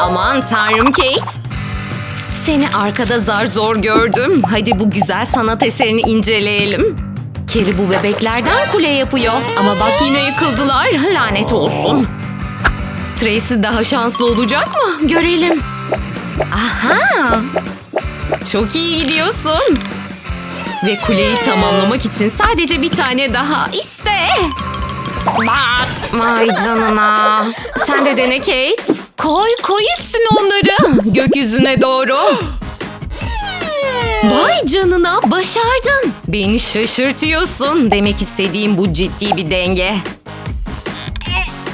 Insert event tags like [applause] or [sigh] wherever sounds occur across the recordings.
Aman tanrım Kate. Seni arkada zar zor gördüm. Hadi bu güzel sanat eserini inceleyelim. Keri bu bebeklerden kule yapıyor. Ama bak yine yıkıldılar. Lanet olsun. Tracy daha şanslı olacak mı? Görelim. Aha! Çok iyi gidiyorsun. Ve kuleyi tamamlamak için sadece bir tane daha. İşte. Vay canına. Sen de dene Kate. Koy koy üstüne onları. Gökyüzüne doğru. Vay canına başardın. Beni şaşırtıyorsun. Demek istediğim bu ciddi bir denge.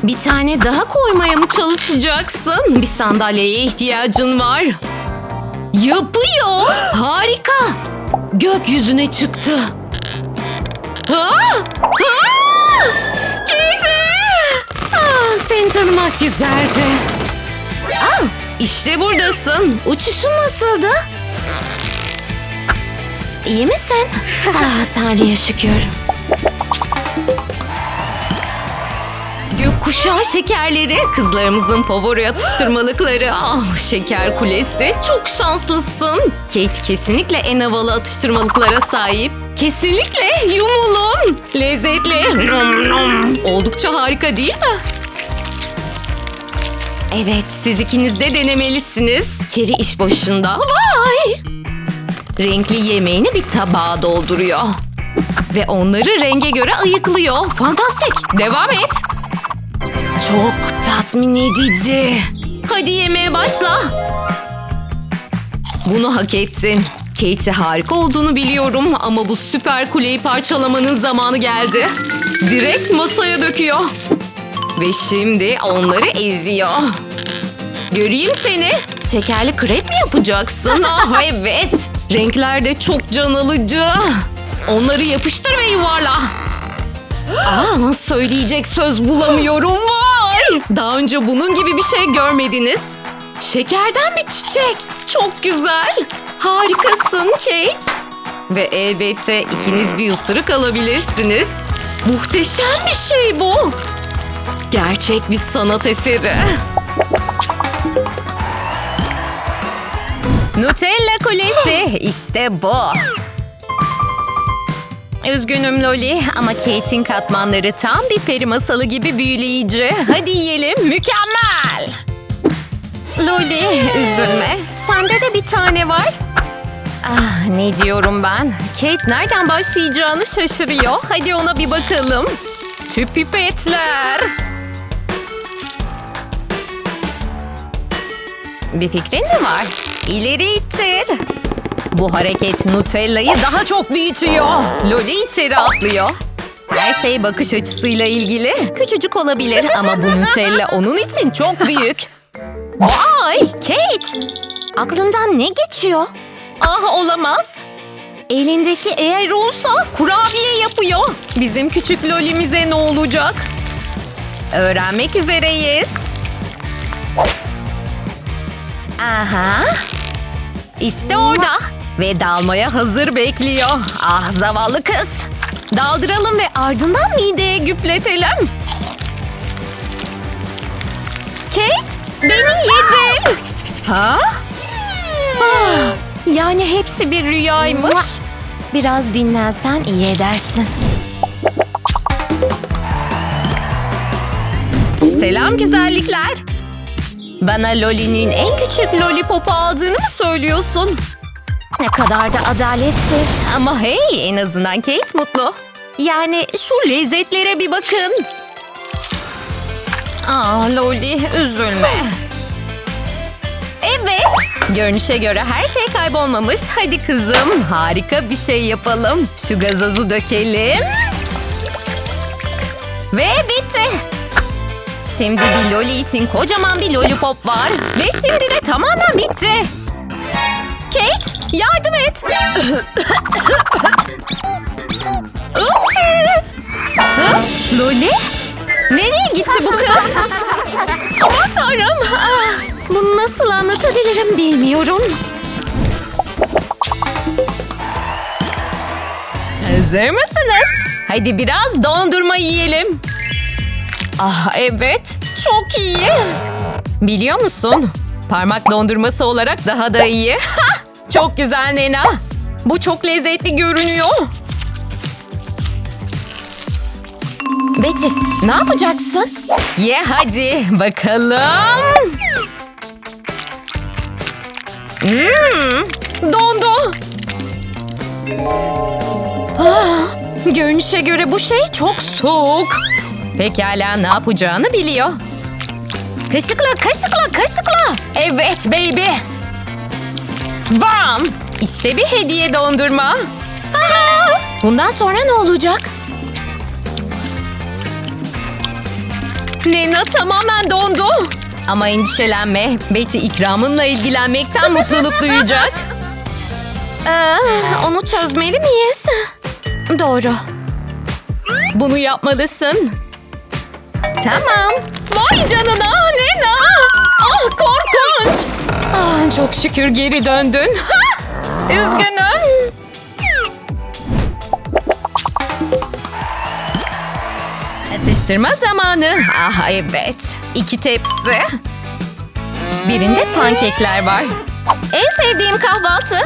Bir tane daha koymaya mı çalışacaksın? Bir sandalyeye ihtiyacın var. Yapıyor. Harika. Gökyüzüne çıktı. Ha? Ha? Ah, seni tanımak güzeldi. Ah, işte buradasın. Uçuşun nasıldı? İyi misin? [laughs] Ah, Tanrı'ya şükür. Gökkuşağı şekerleri kızlarımızın favori atıştırmalıkları. Ah şeker kulesi çok şanslısın. Kate kesinlikle en havalı atıştırmalıklara sahip. Kesinlikle yumulun. Lezzetli. Nom nom. Oldukça harika değil mi? Evet siz ikiniz de denemelisiniz. Keri iş başında. Vay! Renkli yemeğini bir tabağa dolduruyor. Ve onları renge göre ayıklıyor. Fantastik. Devam et. Çok tatmin edici. Hadi yemeğe başla. Bunu hak ettin. Katie harika olduğunu biliyorum ama bu süper kuleyi parçalamanın zamanı geldi. Direkt masaya döküyor. Ve şimdi onları eziyor. Göreyim seni. Şekerli krep mi yapacaksın? Ah [laughs] evet. Renkler de çok can alıcı. Onları yapıştır ve yuvarla. Aa, söyleyecek söz bulamıyorum. [gasps] Vay! Daha önce bunun gibi bir şey görmediniz. Şekerden bir çiçek. Çok güzel. Harikasın Kate. Ve elbette ikiniz bir ısırık alabilirsiniz. Muhteşem bir şey bu. Gerçek bir sanat eseri. Nutella kulesi işte bu. Üzgünüm Loli ama Kate'in katmanları tam bir peri masalı gibi büyüleyici. Hadi yiyelim, mükemmel. Loli, üzülme. Sende de bir tane var. Ah, ne diyorum ben? Kate nereden başlayacağını şaşırıyor. Hadi ona bir bakalım. Tüp pipetler. Bir fikrin mi var? İleri ittir. Bu hareket Nutella'yı daha çok büyütüyor. Loli içeri atlıyor. Her şey bakış açısıyla ilgili. Küçücük olabilir ama bu Nutella onun için çok büyük. Vay Kate! Aklından ne geçiyor? Ah olamaz. Elindeki eğer olsa kurabiye yapıyor. Bizim küçük Loli'mize ne olacak? Öğrenmek üzereyiz. Aha. İşte orada. Ve dalmaya hazır bekliyor. Ah zavallı kız. Daldıralım ve ardından mideye güpletelim. Kate, beni yedin. Ha? Ah, yani hepsi bir rüyaymış. Biraz dinlensen iyi edersin. Selam güzellikler. Bana Loli'nin en küçük lollipopu aldığını mı söylüyorsun? Ne kadar da adaletsiz. Ama hey en azından Kate mutlu. Yani şu lezzetlere bir bakın. Aa Loli üzülme. Evet. Görünüşe göre her şey kaybolmamış. Hadi kızım harika bir şey yapalım. Şu gazozu dökelim. Ve bitti. Şimdi bir loli için kocaman bir lollipop var. Ve şimdi de tamamen bitti. Kate yardım et. Upsi. Loli? Nereye gitti bu kız? Aman tanrım. Ah, bunu nasıl anlatabilirim bilmiyorum. Hazır mısınız? Hadi biraz dondurma yiyelim. Ah evet, çok iyi. Biliyor musun? Parmak dondurması olarak daha da iyi. [laughs] çok güzel Nena. Bu çok lezzetli görünüyor. Betty, ne yapacaksın? Ye hadi bakalım. Hmm, dondu. Ah, görünüşe göre bu şey çok soğuk. Pekala ne yapacağını biliyor. Kaşıkla, kaşıkla, kaşıkla. Evet baby. Bam! İşte bir hediye dondurma. Aa! Bundan sonra ne olacak? Nena tamamen dondu. Ama endişelenme. Betty ikramınla ilgilenmekten mutluluk duyacak. Ee, onu çözmeli miyiz? Doğru. Bunu yapmalısın. Tamam. Vay canına Nena. Ah korkunç. Ah, çok şükür geri döndün. Üzgünüm. Atıştırma zamanı. Ah evet. İki tepsi. Birinde pankekler var. En sevdiğim kahvaltı.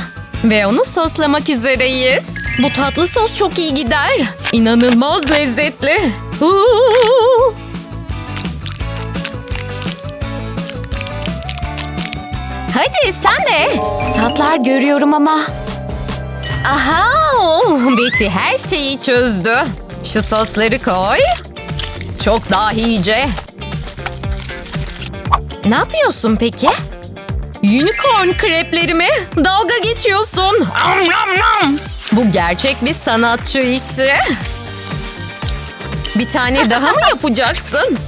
Ve onu soslamak üzereyiz. Bu tatlı sos çok iyi gider. İnanılmaz lezzetli. Uuu. Hadi sen de. Tatlar görüyorum ama. Aha! Betty her şeyi çözdü. Şu sosları koy. Çok dahice. Ne yapıyorsun peki? Unicorn kreplerimi dalga geçiyorsun. Bu gerçek bir sanatçı işi. Bir tane daha mı yapacaksın?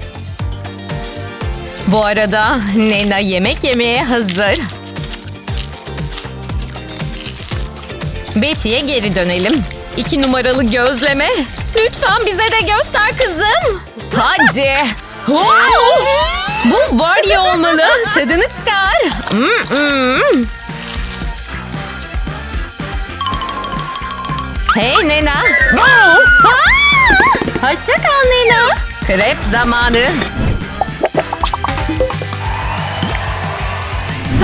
Bu arada Nena yemek yemeye hazır. Betty'ye geri dönelim. İki numaralı gözleme. Lütfen bize de göster kızım. Hadi. Wow! Bu var ya olmalı. Tadını çıkar. Mm, mm. Hey Nena. Wow! Aa! Hoşça kal Nena. Krep zamanı.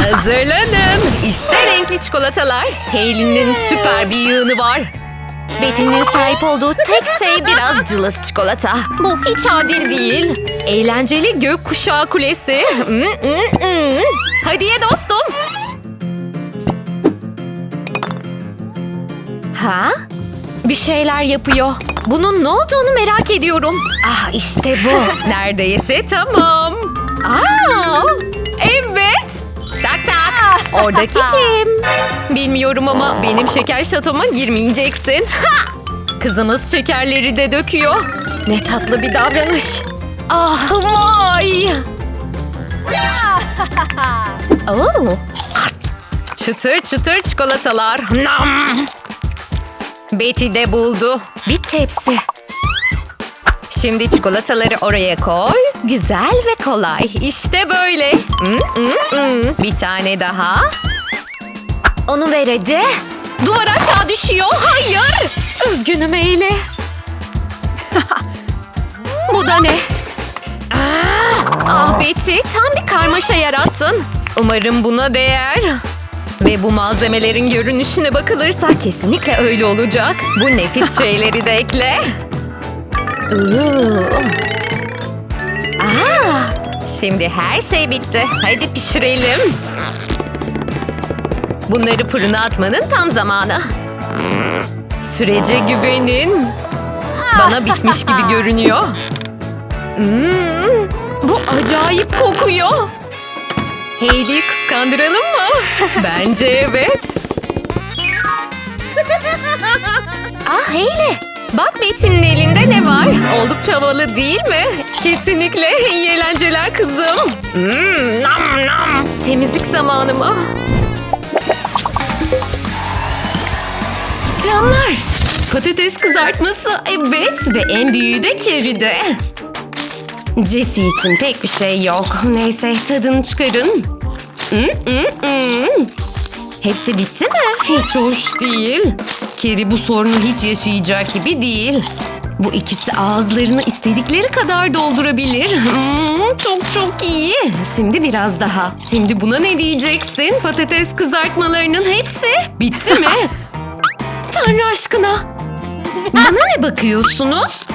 Hazırlanın. İşte renkli çikolatalar. Hayley'nin süper bir yığını var. Betty'nin sahip olduğu tek şey biraz cılız çikolata. Bu hiç adil değil. Eğlenceli gökkuşağı kulesi. Mm, mm, mm. Hadi ye dostum. Ha? Bir şeyler yapıyor. Bunun ne olduğunu merak ediyorum. Ah işte bu. [laughs] Neredeyse tamam. Aa, evet. Tak tak. Oradaki kim? Bilmiyorum ama benim şeker şatoma girmeyeceksin. Ha! Kızımız şekerleri de döküyor. Ne tatlı bir davranış. Ah vay. [laughs] Oo. Çıtır çıtır çikolatalar. Nam. Betty de buldu. Bir tepsi. Şimdi çikolataları oraya koy. Güzel ve kolay. İşte böyle. Mm, mm, mm. Bir tane daha. Onu ver hadi. Duvar aşağı düşüyor. Hayır. Üzgünüm Eyle. [laughs] Bu da ne? Ah, ah Betty tam bir karmaşa yarattın. Umarım buna değer. Ve bu malzemelerin görünüşüne bakılırsa kesinlikle öyle olacak. Bu nefis [laughs] şeyleri de ekle. Aa, şimdi her şey bitti. Hadi pişirelim. Bunları fırına atmanın tam zamanı. Sürece güvenin. Bana bitmiş gibi görünüyor. Hmm, bu acayip kokuyor. Hayley'i kıskandıralım mı? Bence evet. Ah Hayley. Bak Betty'nin elinde ne var? Oldukça havalı değil mi? Kesinlikle iyi eğlenceler kızım. Hmm, nam nam. Temizlik zamanı mı? İkramlar. Patates kızartması evet ve en büyüğü de keride. Jessie için pek bir şey yok. Neyse tadını çıkarın. Hmm, hmm, hmm. Hepsi bitti mi? Hiç hoş değil. Keri bu sorunu hiç yaşayacak gibi değil. Bu ikisi ağızlarını istedikleri kadar doldurabilir. Hmm, çok çok iyi. Şimdi biraz daha. Şimdi buna ne diyeceksin? Patates kızartmalarının hepsi bitti mi? Aşkına. Bana ne bakıyorsunuz?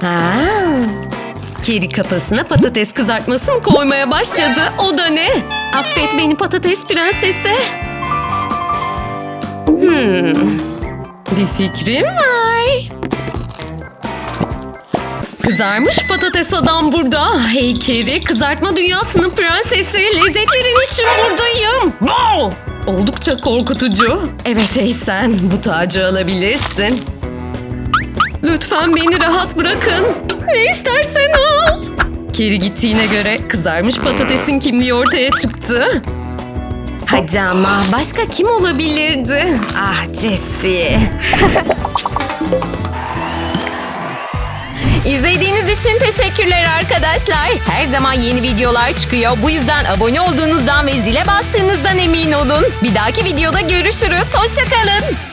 Ha. Keri kafasına patates kızartması mı koymaya başladı? O da ne? Affet beni patates prensesi. Hmm. Bir fikrim var. Kızarmış patates adam burada. Hey Keri, kızartma dünyasının prensesi. Lezzetlerin için buradayım. Wow! Oldukça korkutucu. Evet hey sen, bu tacı alabilirsin. Lütfen beni rahat bırakın. Ne istersen al. Keri gittiğine göre kızarmış patatesin kimliği ortaya çıktı. Hadi ama başka kim olabilirdi? Ah Jessie. [laughs] İzlediğiniz için teşekkürler arkadaşlar. Her zaman yeni videolar çıkıyor. Bu yüzden abone olduğunuzdan ve zile bastığınızdan emin olun. Bir dahaki videoda görüşürüz. Hoşçakalın.